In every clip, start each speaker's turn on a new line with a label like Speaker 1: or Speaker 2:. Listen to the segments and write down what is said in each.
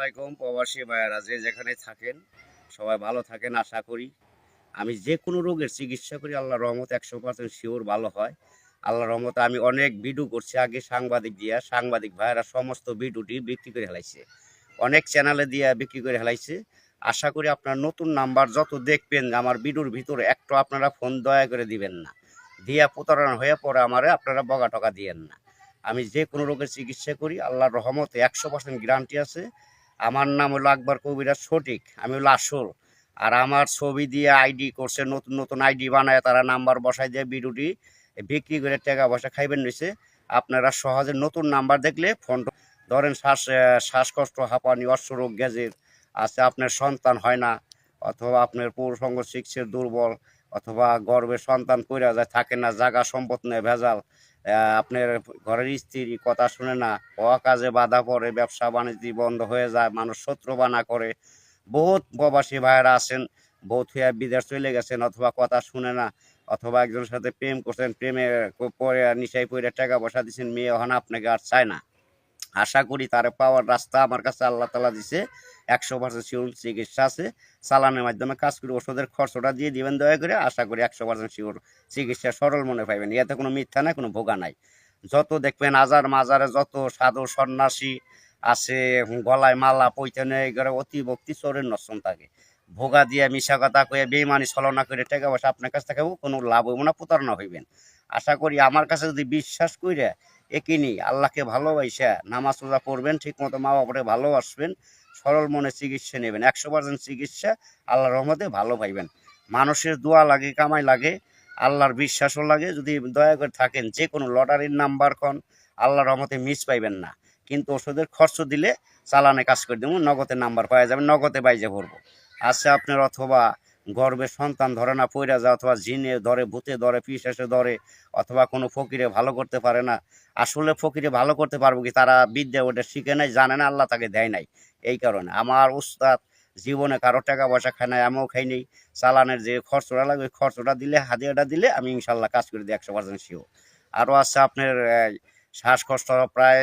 Speaker 1: আলাইকুম প্রবাসী ভাইয়ারা, যে যেখানে থাকেন, সবাই ভালো থাকেন আশা করি। আমি যে কোনো রোগের চিকিৎসা করি, আল্লাহ রহমত একশো পার্সেন্ট শিওর ভালো হয়। আল্লাহ রহমতে আমি অনেক ভিডিও করছি, আগে সাংবাদিক দিয়া, সাংবাদিক ভাইয়েরা সমস্ত ভিডিওটি বিক্রি করে হেলাইছে। অনেক চ্যানেলে দিয়া বিক্রি করে হেলাইছে। আশা করি আপনার নতুন নাম্বার যত দেখবেন, আমার ভিডিওর ভিতরে একটু আপনারা ফোন দয়া করে দিবেন না। দিয়া প্রতারণা হয়ে পরে আমারে আপনারা বগা টকা দিয়েন না। আমি যে কোনো রোগের চিকিৎসা করি আল্লাহর রহমতে একশো পার্সেন্ট গ্যারান্টি আছে। আমার নাম হলো আকবর কবিরাজ সঠিক, আমি হলো আসল। আর আমার ছবি দিয়ে আইডি করছে, নতুন নতুন আইডি বানায় তারা নাম্বার বসাই দিয়ে বিরুটি বিক্রি করে টাকা পয়সা খাইবেন নিছে আপনারা সহজে নতুন নাম্বার দেখলে ফোন ধরেন শ্বাস শ্বাসকষ্ট, হাঁপানি অশ্বরোগ গ্যাজের আছে, আপনার সন্তান হয় না, অথবা আপনার পৌরসঙ্গ শিক্ষের দুর্বল, অথবা গর্ভে সন্তান কইরা যায়, থাকে না জাগা সম্পদ নেই, ভেজাল। আপনার ঘরের স্ত্রী কথা শুনে না। হওয়া কাজে বাধা পড়ে, ব্যবসা বাণিজ্য বন্ধ হয়ে যায়, মানুষ শত্রু বানা করে। বহুত প্রবাসী ভাইয়েরা আছেন, বহুত হইয়া বিদেশ চলে গেছেন, অথবা কথা শুনে না, অথবা একজনের সাথে প্রেম করছেন, প্রেমে পরে নিশাই পরে টাকা পয়সা দিচ্ছেন, মেয়ে হন আপনাকে আর চায় না। আশা করি তার পাওয়ার রাস্তা আমার কাছে আল্লাহ তালা দিছে। একশো পার্সেন্ট শিওর চিকিৎসা আছে। চালানের মাধ্যমে কাজ করে ওষুধের খরচটা দিয়ে দিবেন দয়া করে। আশা করি একশো পার্সেন্ট শিওর চিকিৎসা সরল মনে পাইবেন। এতে কোনো মিথ্যা নাই, কোনো ভোগা নাই। যত দেখবেন আজার মাজারে যত সাধু সন্ন্যাসী আছে, গলায় মালা পৈতনে এগুলো অতি ভক্তি চোরের নষ্টন থাকে। ভোগা দিয়ে মিশা কথা কয়ে বেইমানি ছলনা করে টাকা পয়সা আপনার কাছ থেকেও কোনো লাভ হইব না, প্রতারণা হইবেন। আশা করি আমার কাছে যদি বিশ্বাস কইরা একিনি আল্লাহকে ভালোবাসা, নামাজ রোজা পড়বেন ঠিক মতো মা বাবাকে ভালোবাসবেন সরল মনে চিকিৎসা নেবেন, একশো পার্সেন্ট চিকিৎসা আল্লাহর রহমতে ভালো পাইবেন। মানুষের দোয়া লাগে, কামাই লাগে, আল্লাহর বিশ্বাসও লাগে, যদি দয়া করে থাকেন যে কোনো লটারির নাম্বার কন, আল্লাহর রহমতে মিস পাইবেন না। কিন্তু ওষুধের খরচ দিলে চালানে কাজ করে দেবো নগদের নাম্বার পাওয়া যাবে, নগদে বাইজে ভরবো। আছে আপনার অথবা গর্বে সন্তান ধরে না, পইরা যায় অথবা জিনে ধরে, ভূতে ধরে পিসাসে ধরে, অথবা কোনো ফকিরে ভালো করতে পারে না। আসলে ফকিরে ভালো করতে পারব কি? তারা বিদ্যা ওটা শিখে নাই জানে না, আল্লাহ তাকে দেয় নাই। এই কারণে আমার উস্তাদ জীবনে কারও টাকা পয়সা খায় নাই, আমিও খাই নেই। চালানের যে খরচটা লাগে, ওই খরচটা দিলে, হাদিয়াটা দিলে আমি ইনশাল্লাহ কাজ করে দিই একশো পার্সেন্ট শিও আরও আছে আপনার শ্বাসকষ্ট, প্রায়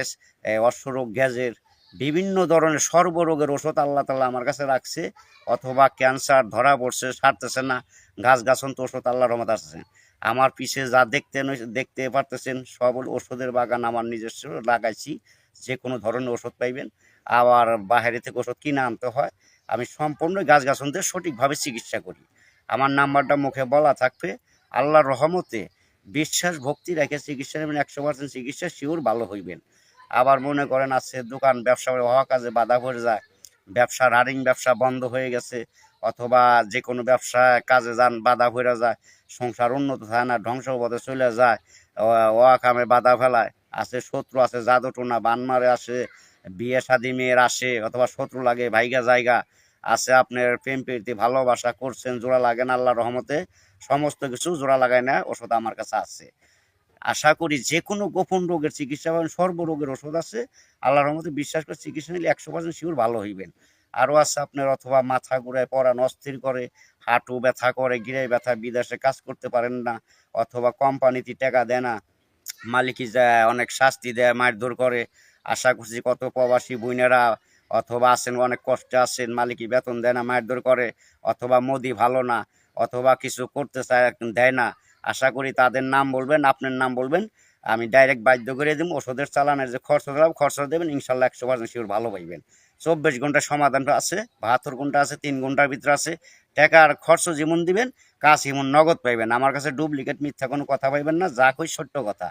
Speaker 1: অশ্বরোগ গ্যাজের বিভিন্ন ধরনের সর্বরোগের ওষুধ আল্লাহ তাল্লাহ আমার কাছে রাখছে, অথবা ক্যান্সার ধরা পড়ছে, সারতেছে না, গাছ গাছন্ত ওষুধ আল্লাহ রহমত আসছে আমার পিছে যা দেখতে দেখতে পারতেছেন, সব ওষুধের বাগান আমার নিজস্ব লাগাইছি যে কোনো ধরনের ওষুধ পাইবেন। আবার বাইরে থেকে ওষুধ কিনে আনতে হয়, আমি সম্পূর্ণ গাছ গাছনদের সঠিকভাবে চিকিৎসা করি। আমার নাম্বারটা মুখে বলা থাকবে, আল্লাহর রহমতে বিশ্বাস, ভক্তি রেখে চিকিৎসা নেবেন, একশো পার্সেন্ট চিকিৎসা শিওর ভালো হইবেন। আবার মনে করেন আছে দোকান ব্যবসা হওয়া কাজে বাধা পড়ে যায়। ব্যবসা রানিং ব্যবসা বন্ধ হয়ে গেছে, অথবা যে কোনো ব্যবসা কাজে যান, বাধা পড়ে যায়, সংসার উন্নত হয় না ধ্বংস পথে চলে যায় ওয়া কামে বাধা ফেলায়। আছে শত্রু, আছে জাদু টোনা বান মারে আসে, বিয়ে শাদী মেয়ের আসে, অথবা শত্রু লাগে, ভাইগা জায়গা। আছে আপনার প্রেম প্রীতি, ভালোবাসা করছেন, জোড়া লাগে না আল্লাহ রহমতে, সমস্ত কিছু জোড়া লাগায় না ওষুধ আমার কাছে আছে। আশা করি যে কোনো গোপন রোগের চিকিৎসা পাবেন সর্বরোগের ওষুধ আছে, আল্লাহর রহমতে বিশ্বাস করে চিকিৎসা নিলে একশো পার্সেন্ট শিওর ভালো হইবেন। আরও আছে আপনার অথবা মাথা ঘুরায় পড়ান, অস্থির করে, হাঁটু ব্যথা করে গিরাই ব্যথা, বিদেশে কাজ করতে পারেন না, অথবা কোম্পানিতে টাকা দেয় না, মালিকই যায়, অনেক শাস্তি দেয় মারধর করে, আশা করছি কত প্রবাসী বইনেরা অথবা আছেন, অনেক কষ্টে আছেন, মালিকই বেতন দেয় না মারধর করে, অথবা মোদি ভালো না, অথবা কিছু করতে চায়, দেয় না আশা করি তাদের নাম বলবেন, আপনার নাম বলবেন। আমি ডাইরেক্ট বাধ্য করে দেবো, ওষুধের চালানের যে খরচ দেবো খরচ দেবেন, ইনশাল্লাহ একশো পার্সেন্ট শিওর ভালো পাইবেন। চব্বিশ ঘণ্টা সমাধানটা আছে, বাহাত্তর ঘণ্টা আছে, তিন ঘণ্টার ভিতরে আছে। টাকার খরচ যেমন দিবেন, কাজ এমন নগদ পাইবেন। আমার কাছে ডুপ্লিকেট মিথ্যা কোনো কথা পাইবেন না, যা কই সত্য কথা।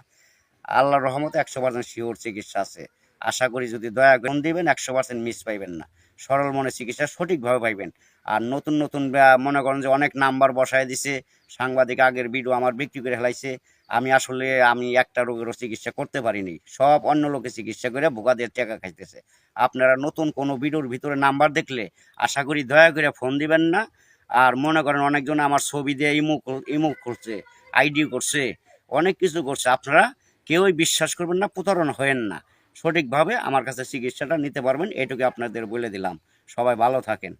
Speaker 1: আল্লাহর রহমতে একশো পার্সেন্ট শিওর চিকিৎসা আছে। আশা করি যদি দয়া করে দিবেন, একশো পার্সেন্ট মিস পাইবেন না। সরল মনে চিকিৎসা সঠিকভাবে পাইবেন। আর নতুন নতুন মনে করেন যে অনেক নাম্বার বসায় দিছে, সাংবাদিক আগের ভিডিও আমার বিক্রি করে ফেলাইছে। আমি আসলে, আমি একটা রোগেরও চিকিৎসা করতে পারিনি। সব অন্য লোকে চিকিৎসা করে ভোগাদের টাকা খাইতেছে। আপনারা নতুন কোনো ভিডিওর ভিতরে নাম্বার দেখলে আশা করি দয়া করে ফোন দিবেন না। আর মনে করেন অনেকজন আমার ছবি দিয়ে ইমো ইমো করছে আইডি করছে, অনেক কিছু করছে। আপনারা কেউই বিশ্বাস করবেন না, প্রতারণা হয়েন না। সঠিকভাবে আমার কাছে চিকিৎসাটা নিতে পারবেন এটুকু আপনাদের বলে দিলাম। সবাই ভালো থাকেন।